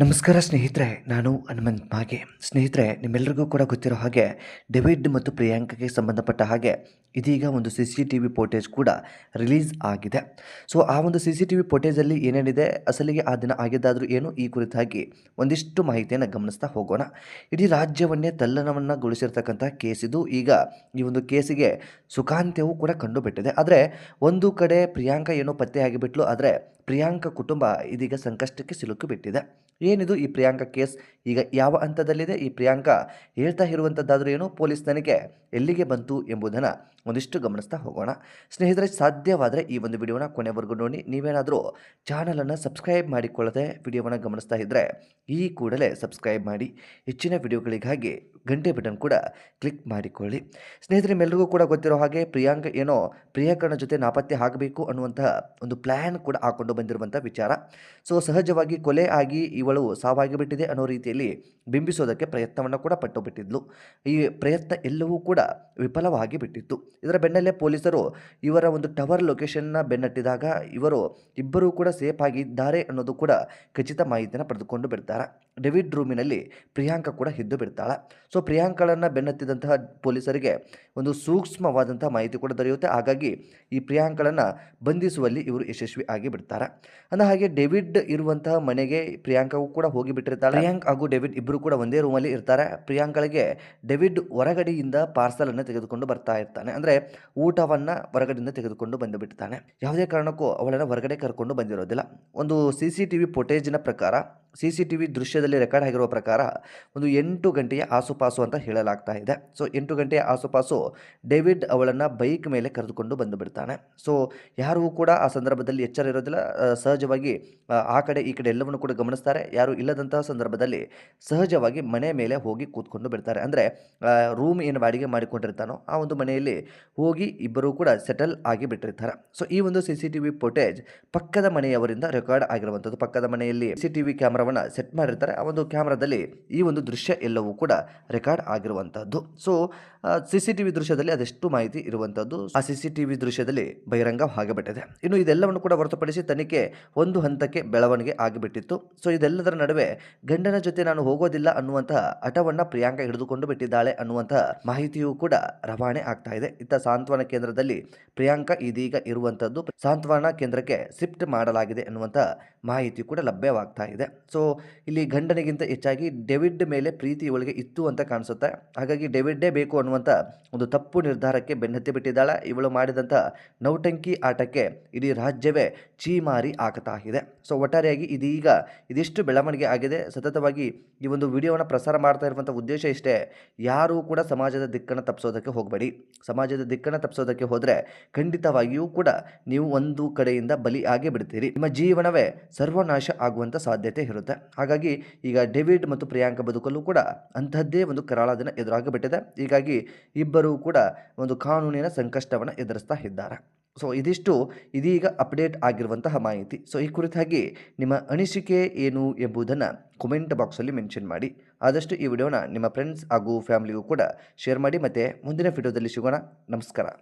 ನಮಸ್ಕಾರ ಸ್ನೇಹಿತರೆ, ನಾನು ಹನುಮಂತ್ ಮಾಗೆ. ಸ್ನೇಹಿತರೆ ನಿಮ್ಮೆಲ್ಲರಿಗೂ ಕೂಡ ಗೊತ್ತಿರೋ ಹಾಗೆ ಡೆವಿಡ್ ಮತ್ತು ಪ್ರಿಯಾಂಕಗೆ ಸಂಬಂಧಪಟ್ಟ ಹಾಗೆ ಇದೀಗ ಒಂದು C C T V footage ಕೂಡ ರಿಲೀಸ್ ಆಗಿದೆ. ಸೊ ಆ ಒಂದು ಸಿ ಸಿ ಟಿ ವಿ ಫೋಟೇಜಲ್ಲಿ ಏನೇನಿದೆ, ಅಸಲಿಗೆ ಆ ದಿನ ಆಗಿದ್ದಾದರೂ ಏನು, ಈ ಕುರಿತಾಗಿ ಒಂದಿಷ್ಟು ಮಾಹಿತಿಯನ್ನು ಗಮನಿಸ್ತಾ ಹೋಗೋಣ. ಇಡೀ ರಾಜ್ಯವನ್ನೇ ತಲ್ಲಣವನ್ನಗೊಳಿಸಿರ್ತಕ್ಕಂಥ ಕೇಸ್ ಇದು. ಈಗ ಈ ಒಂದು ಕೇಸಿಗೆ ಸುಖಾಂತ್ಯವೂ ಕೂಡ ಕಂಡುಬಿಟ್ಟಿದೆ. ಆದರೆ, ಒಂದು ಕಡೆ ಪ್ರಿಯಾಂಕ ಏನೋ ಪತ್ತೆ ಆಗಿಬಿಟ್ಲು ಆದರೆ ಪ್ರಿಯಾಂಕ ಕುಟುಂಬ ಇದೀಗ ಸಂಕಷ್ಟಕ್ಕೆ ಸಿಲುಕು ಬಿಟ್ಟಿದೆ. ಏನಿದು ಈ ಪ್ರಿಯಾಂಕ ಕೇಸ್? ಈಗ ಯಾವ ಹಂತದಲ್ಲಿದೆ? ಈ ಪ್ರಿಯಾಂಕ ಹೇಳ್ತಾ ಇರುವಂಥದ್ದಾದರೂ ಏನು? ಪೊಲೀಸ್ ನನಗೆ ಎಲ್ಲಿಗೆ ಬಂತು ಎಂಬುದನ್ನು ಒಂದಿಷ್ಟು ಗಮನಿಸ್ತಾ ಹೋಗೋಣ. ಸ್ನೇಹಿತರೆ, ಸಾಧ್ಯವಾದರೆ ಈ ಒಂದು ವಿಡಿಯೋನ ಕೊನೆವರೆಗೂ ನೋಡಿ. ನೀವೇನಾದರೂ ಚಾನಲನ್ನು ಸಬ್ಸ್ಕ್ರೈಬ್ ಮಾಡಿಕೊಳ್ಳದೆ ವಿಡಿಯೋವನ್ನು ಗಮನಿಸ್ತಾ ಇದ್ದರೆ ಈ ಕೂಡಲೇ ಸಬ್ಸ್ಕ್ರೈಬ್ ಮಾಡಿ. ಹೆಚ್ಚಿನ ವಿಡಿಯೋಗಳಿಗಾಗಿ ಗಂಟೆ ಬಟನ್ ಕೂಡ ಕ್ಲಿಕ್ ಮಾಡಿಕೊಳ್ಳಿ. ಸ್ನೇಹಿತರೆ ಎಲ್ಲರಿಗೂ ಕೂಡ ಗೊತ್ತಿರೋ ಹಾಗೆ ಪ್ರಿಯಾಂಕ ಏನೋ ಪ್ರಿಯಾಂಕನ ಜೊತೆ ನಾಪತ್ತೆ ಆಗಬೇಕು ಅನ್ನುವಂತಹ ಒಂದು ಪ್ಲ್ಯಾನ್ ಕೂಡ ಹಾಕೊಂಡು ಬಂದಿರುವಂಥ ವಿಚಾರ. ಸೊ ಸಹಜವಾಗಿ ಕೊಲೆ ಆಗಿ ಇವಳು ಸಾವಾಗಿ ಬಿಟ್ಟಿದೆ ಅನ್ನೋ ರೀತಿಯಲ್ಲಿ ಬಿಂಬಿಸೋದಕ್ಕೆ ಪ್ರಯತ್ನವನ್ನು ಕೂಡ ಪಟ್ಟು ಬಿಟ್ಟಿದ್ಲು ಈ ಪ್ರಯತ್ನ ಎಲ್ಲವೂ ಕೂಡ ವಿಫಲವಾಗಿ ಬಿಟ್ಟಿತ್ತು. ಇದರ ಬೆನ್ನಲ್ಲೇ ಪೊಲೀಸರು ಇವರ ಒಂದು ಟವರ್ ಲೊಕೇಶನ್ನ ಬೆನ್ನಟ್ಟಿದಾಗ ಇವರು ಇಬ್ಬರೂ ಕೂಡ ಸೇಫ್ ಆಗಿದ್ದಾರೆ ಅನ್ನೋದು ಕೂಡ ಖಚಿತ ಮಾಹಿತಿಯನ್ನು ಪಡೆದುಕೊಂಡು ಬಿಡ್ತಾರೆ. ಡೆವಿಡ್ ರೂಮಿನಲ್ಲಿ ಪ್ರಿಯಾಂಕ ಕೂಡ ಹಿದ್ದು ಬಿಡ್ತಾಳೆ. ಸೊ ಪ್ರಿಯಾಂಕಳನ್ನು ಬೆನ್ನತ್ತಿದಂತಹ ಪೊಲೀಸರಿಗೆ ಒಂದು ಸೂಕ್ಷ್ಮವಾದಂತಹ ಮಾಹಿತಿ ಕೂಡ ದೊರೆಯುತ್ತೆ. ಹಾಗಾಗಿ ಈ ಪ್ರಿಯಾಂಕಳನ್ನು ಬಂಧಿಸುವಲ್ಲಿ ಇವರು ಯಶಸ್ವಿ ಆಗಿ ಬಿಡ್ತಾರೆ. ಅಂದ ಹಾಗೆ ಡೇವಿಡ್ ಇರುವಂತಹ ಮನೆಗೆ ಪ್ರಿಯಾಂಕಾವು ಕೂಡ ಹೋಗಿ ಬಿಟ್ಟಿರ್ತಾಳೆ. ಪ್ರಿಯಾಂಕ್ ಹಾಗೂ ಡೇವಿಡ್ ಇಬ್ಬರು ಕೂಡ ಒಂದೇ ರೂಮಲ್ಲಿ ಇರ್ತಾರೆ. ಪ್ರಿಯಾಂಕಳಿಗೆ ಡೇವಿಡ್ ಹೊರಗಡೆಯಿಂದ ಪಾರ್ಸಲ್ ಅನ್ನು ತೆಗೆದುಕೊಂಡು ಬರ್ತಾ ಇರ್ತಾನೆ. ಅಂದರೆ ಊಟವನ್ನು ಹೊರಗಡೆಯಿಂದ ತೆಗೆದುಕೊಂಡು ಬಂದು ಬಿಡ್ತಾನೆ. ಯಾವುದೇ ಕಾರಣಕ್ಕೂ ಅವಳನ್ನು ಹೊರಗಡೆ ಕರ್ಕೊಂಡು ಬಂದಿರೋದಿಲ್ಲ. ಒಂದು ಸಿ ಸಿ ಟಿ ವಿ ಪ್ರಕಾರ ಸಿ ಸಿ ಟಿ ವಿ ದೃಶ್ಯದಲ್ಲಿ ರೆಕಾರ್ಡ್ ಆಗಿರುವ ಪ್ರಕಾರ ಒಂದು ಎಂಟು ಗಂಟೆಯ ಆಸುಪಾಸು ಅಂತ ಹೇಳಲಾಗ್ತಾ ಇದೆ. ಸೊ ಎಂಟು ಗಂಟೆಯ ಆಸುಪಾಸು ಡೇವಿಡ್ ಅವಳನ್ನು ಬೈಕ್ ಮೇಲೆ ಕರೆದುಕೊಂಡು ಬಂದು ಬಿಡ್ತಾನೆ. ಸೊ ಯಾರೂ ಕೂಡ ಆ ಸಂದರ್ಭದಲ್ಲಿ ಎಚ್ಚರ ಇರೋದಿಲ್ಲ. ಸಹಜವಾಗಿ ಆ, ಕಡೆ ಈ ಕಡೆ ಎಲ್ಲವನ್ನು ಕೂಡ ಗಮನಿಸ್ತಾರೆ. ಯಾರು ಇಲ್ಲದಂತಹ ಸಂದರ್ಭದಲ್ಲಿ ಸಹಜವಾಗಿ ಮನೆ ಮೇಲೆ ಹೋಗಿ ಕೂತ್ಕೊಂಡು ಬಿಡ್ತಾರೆ. ಅಂದರೆ ರೂಮ್ ಏನು ಬಾಡಿಗೆ ಮಾಡಿಕೊಂಡಿರ್ತಾನೋ ಆ ಒಂದು ಮನೆಯಲ್ಲಿ ಹೋಗಿ ಇಬ್ಬರೂ ಕೂಡ ಸೆಟಲ್ ಆಗಿ ಬಿಟ್ಟಿರ್ತಾರೆ. ಸೊ ಈ ಒಂದು C C T V footage ಪಕ್ಕದ ಮನೆಯವರಿಂದ ರೆಕಾರ್ಡ್ ಆಗಿರುವಂಥದ್ದು. ಪಕ್ಕದ ಮನೆಯಲ್ಲಿ ಸಿ ಟಿ ವಿ ಕ್ಯಾಮ್ರಾವನ್ನು ಸೆಟ್ ಮಾಡಿರ್ತಾರೆ. ಆ ಒಂದು ಕ್ಯಾಮ್ರಾದಲ್ಲಿ ಈ ಒಂದು ದೃಶ್ಯ ಎಲ್ಲವೂ ಕೂಡ ರೆಕಾರ್ಡ್ ಆಗಿರುವಂಥದ್ದು so C C T V ದೃಶ್ಯದಲ್ಲಿ ಅದೆಷ್ಟು ಮಾಹಿತಿ ಇರುವಂಥದ್ದು ಆ ಸಿ ಸಿ ಟಿ ವಿ ದೃಶ್ಯದಲ್ಲಿ ಬಹಿರಂಗ ಆಗಿಬಿಟ್ಟಿದೆ ಇನ್ನು ಇದೆಲ್ಲವನ್ನು ಕೂಡ ಹೊರತುಪಡಿಸಿ ತನಿಖೆ ಒಂದು ಹಂತಕ್ಕೆ ಬೆಳವಣಿಗೆ ಆಗಿಬಿಟ್ಟಿತ್ತು. ಸೊ ಇದೆಲ್ಲದರ ನಡುವೆ ಗಂಡನ ಜೊತೆ ನಾನು ಹೋಗೋದಿಲ್ಲ ಅನ್ನುವಂತಹ ಹಠವನ್ನು ಪ್ರಿಯಾಂಕ ಹಿಡಿದುಕೊಂಡು ಬಿಟ್ಟಿದ್ದಾಳೆ ಅನ್ನುವಂತಹ ಮಾಹಿತಿಯೂ ಕೂಡ ರವಾನೆ ಆಗ್ತಾ ಇದೆ. ಇತ್ತ ಸಾಂತ್ವನ ಕೇಂದ್ರದಲ್ಲಿ ಪ್ರಿಯಾಂಕ ಇದೀಗ ಇರುವಂಥದ್ದು ಸಾಂತ್ವನ ಕೇಂದ್ರಕ್ಕೆ ಶಿಫ್ಟ್ ಮಾಡಲಾಗಿದೆ ಅನ್ನುವಂಥ ಮಾಹಿತಿ ಕೂಡ ಲಭ್ಯವಾಗ್ತಾ ಇದೆ. ಇಲ್ಲಿ ಗಂಡನಿಗಿಂತ ಹೆಚ್ಚಾಗಿ ಡೆವಿಡ್ ಮೇಲೆ ಪ್ರೀತಿ ಇವಳಿಗೆ ಇತ್ತು ಅಂತ ಕಾಣಿಸುತ್ತೆ. ಹಾಗಾಗಿ ಡೆವಿಡ್ಡೇ ಬೇಕು ಅನ್ನುವಂಥ ಒಂದು ತಪ್ಪು ನಿರ್ಧಾರಕ್ಕೆ ಬೆನ್ನತ್ತಿ ಬಿಟ್ಟಿದ್ದಾಳೆ. ಇವಳು ಮಾಡಿದಂಥ ನೌಟಂಕಿ ಆಟಕ್ಕೆ ಇಡೀ ರಾಜ್ಯವೇ ಚೀಮಾರಿ ಆಗ್ತಾ ಇದೆ. ಸೊ, ಒಟ್ಟಾರೆಯಾಗಿ ಇದೀಗ ಇದಿಷ್ಟು ಬೆಳವಣಿಗೆ ಆಗಿದೆ. ಸತತವಾಗಿ ಈ ಒಂದು ವಿಡಿಯೋವನ್ನು ಪ್ರಸಾರ ಮಾಡ್ತಾ ಇರುವಂಥ ಉದ್ದೇಶ ಇಷ್ಟೇ, ಯಾರೂ ಕೂಡ ಸಮಾಜದ ದಿಕ್ಕನ್ನು ತಪ್ಪಿಸೋದಕ್ಕೆ ಹೋಗಬೇಡಿ. ಸಮಾಜದ ದಿಕ್ಕನ್ನು ತಪ್ಪಿಸೋದಕ್ಕೆ ಹೋದರೆ ಖಂಡಿತವಾಗಿಯೂ ಕೂಡ ನೀವು ಒಂದು ಕಡೆಯಿಂದ ಬಲಿ ಆಗೇ ಬಿಡ್ತೀರಿ. ನಿಮ್ಮ ಜೀವನವೇ ಸರ್ವನಾಶ ಆಗುವಂಥ ಸಾಧ್ಯತೆ ಇರುತ್ತೆ ಹಾಗಾಗಿ ಈಗ ಡೇವಿಡ್ ಮತ್ತು ಪ್ರಿಯಾಂಕ ಬದುಕಲ್ಲೂ ಕೂಡ ಅಂಥದ್ದೇ ಒಂದು ಕರಾಳ ದಿನ ಎದುರಾಗಿಬಿಟ್ಟಿದೆ. ಹೀಗಾಗಿ ಇಬ್ಬರೂ ಕೂಡ ಒಂದು ಕಾನೂನಿನ ಸಂಕಷ್ಟವನ್ನು ಎದುರಿಸ್ತಾ ಇದ್ದಾರೆ. ಸೊ ಇದಿಷ್ಟು ಇದೀಗ ಅಪ್ಡೇಟ್ ಆಗಿರುವಂತಹ ಮಾಹಿತಿ. ಸೊ ಈ ಕುರಿತಾಗಿ ನಿಮ್ಮ ಅನಿಸಿಕೆ ಏನು ಎಂಬುದನ್ನು ಕಮೆಂಟ್ ಬಾಕ್ಸಲ್ಲಿ ಮೆನ್ಷನ್ ಮಾಡಿ. ಆದಷ್ಟು ಈ ವಿಡಿಯೋನ ನಿಮ್ಮ ಫ್ರೆಂಡ್ಸ್ ಹಾಗೂ ಫ್ಯಾಮಿಲಿಗೂ ಕೂಡ ಶೇರ್ ಮಾಡಿ. ಮತ್ತು ಮುಂದಿನ ವಿಡಿಯೋದಲ್ಲಿ ಸಿಗೋಣ. ನಮಸ್ಕಾರ.